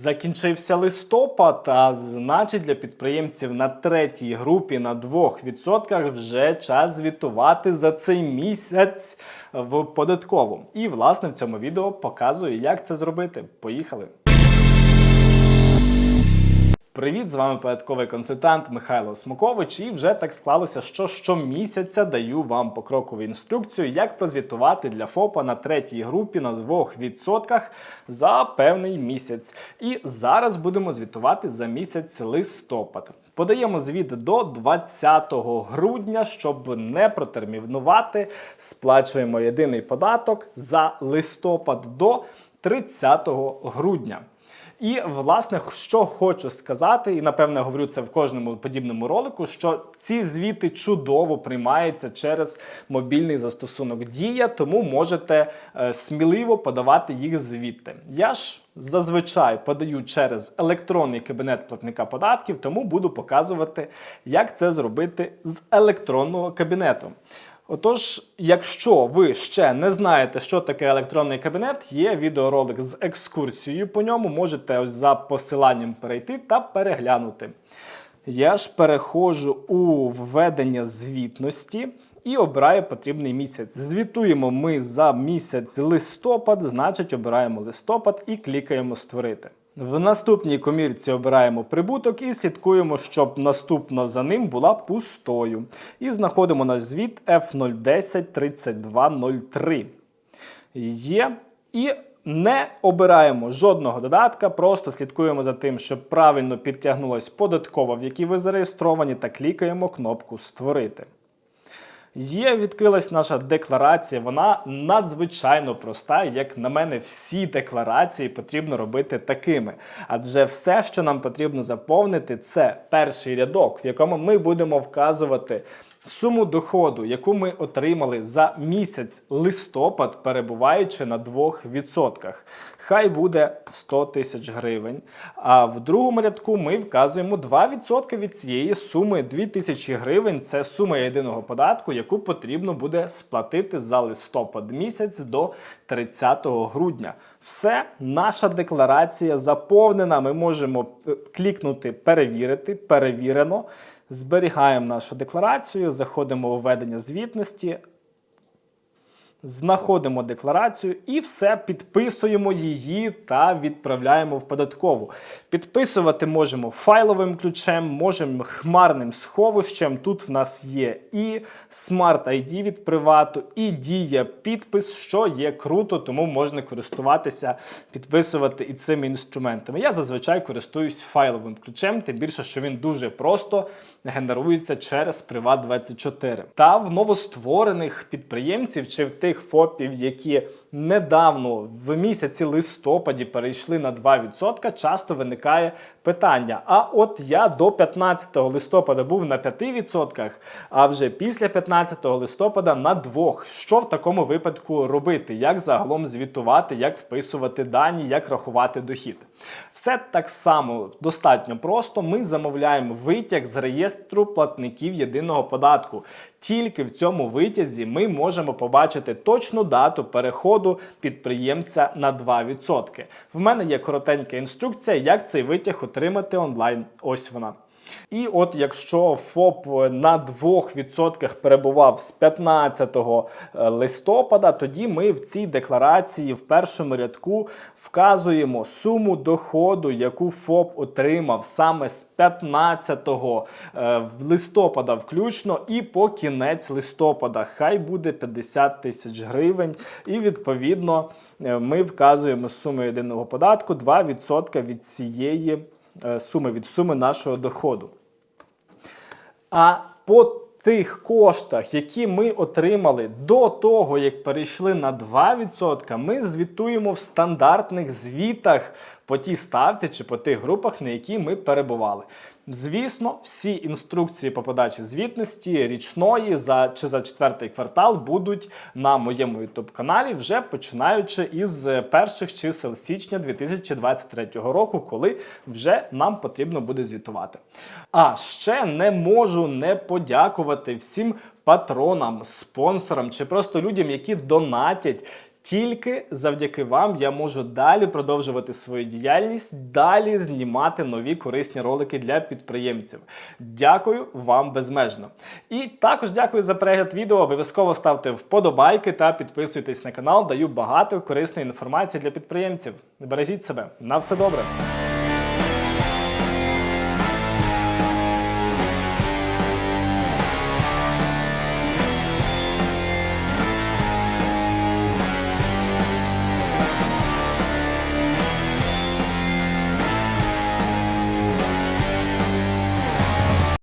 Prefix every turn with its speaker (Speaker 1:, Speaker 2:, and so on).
Speaker 1: Закінчився листопад, а значить для підприємців на третій групі на 2% вже час звітувати за цей місяць в податкову. І власне в цьому відео показую, як це зробити. Поїхали! Привіт, з вами податковий консультант Михайло Смокович. І вже так склалося, що щомісяця даю вам покрокову інструкцію, як прозвітувати для ФОПа на третій групі на 2% за певний місяць. І зараз будемо звітувати за місяць листопад. Подаємо звіт до 20 грудня, щоб не протермінувати. Сплачуємо єдиний податок за листопад до 30 грудня. І власне, що хочу сказати, і напевне говорю це в кожному подібному ролику, що ці звіти чудово приймаються через мобільний застосунок Дія, тому можете е, сміливо подавати їх звідти. Я ж зазвичай подаю через електронний кабінет платника податків, тому буду показувати, як це зробити з електронного кабінету. Отож, якщо ви ще не знаєте, що таке електронний кабінет, є відеоролик з екскурсією по ньому. Можете ось за посиланням перейти та переглянути. Я ж переходжу у введення звітності і обираю потрібний місяць. Звітуємо ми за місяць листопад, значить обираємо листопад і клікаємо Створити. В наступній комірці обираємо прибуток і слідкуємо, щоб наступна за ним була пустою. І знаходимо наш звіт F0103203. Є. І не обираємо жодного додатка, просто слідкуємо за тим, щоб правильно підтягнулась податкова, в якій ви зареєстровані, та клікаємо кнопку Створити. Є, відкрилась наша декларація. Вона надзвичайно проста. Як на мене, всі декларації потрібно робити такими. Адже все, що нам потрібно заповнити, це перший рядок, в якому ми будемо вказувати. Суму доходу, яку ми отримали за місяць листопад, перебуваючи на 2%. Хай буде 100 тисяч гривень. А в другому рядку ми вказуємо 2% від цієї суми 2000 гривень. Це сума єдиного податку, яку потрібно буде сплатити за листопад місяць до 30 грудня. Все, наша декларація заповнена. Ми можемо е, клікнути перевірити, перевірено. Зберігаємо нашу декларацію, заходимо у введення звітності, знаходимо декларацію і все підписуємо її та відправляємо в податкову. Підписувати можемо файловим ключем, можемо хмарним сховищем. Тут в нас є і Smart ID від привату, і дія підпис, що є круто, тому можна користуватися, підписувати і цими інструментами. Я зазвичай користуюсь файловим ключем, тим більше, що він дуже просто генерується через Privat24. Та в новостворених підприємців чи в тих ФОПів, які недавно в місяці листопаді перейшли на 2%, часто виникає питання: а от я до 15 листопада був на 5%, а вже після 15 листопада на 2%. Що в такому випадку робити? Як загалом звітувати, як вписувати дані, як рахувати дохід? Все так само достатньо просто. Ми замовляємо витяг з реєстру платників єдиного податку. Тільки в цьому витязі ми можемо побачити точну дату переходу підприємця на 2%. В мене є коротенька інструкція, як цей витяг отримати онлайн. Ось вона. І от якщо ФОП на 2% перебував з 15 листопада, тоді ми в цій декларації в першому рядку вказуємо суму доходу, яку ФОП отримав саме з 15 листопада включно і по кінець листопада. Хай буде 50 тисяч гривень. І відповідно ми вказуємо суму єдиного податку 2% від цієї. Е, суми від суми нашого доходу. А по тих коштах, які ми отримали до того, як перейшли на 2%, ми звітуємо в стандартних звітах по тій ставці чи по тих групах, на які ми перебували. Звісно, всі інструкції по подачі звітності річної за чи за четвертий квартал будуть на моєму youtube каналі вже починаючи із перших чисел січня 2023 року, коли вже нам потрібно буде звітувати. А ще не можу не подякувати всім патронам, спонсорам чи просто людям, які донатять Тільки завдяки вам я можу далі продовжувати свою діяльність, далі знімати нові корисні ролики для підприємців. Дякую вам безмежно. І також дякую за перегляд відео. Обов'язково ставте вподобайки та підписуйтесь на канал. Даю багато корисної інформації для підприємців. Бережіть себе. На все добре.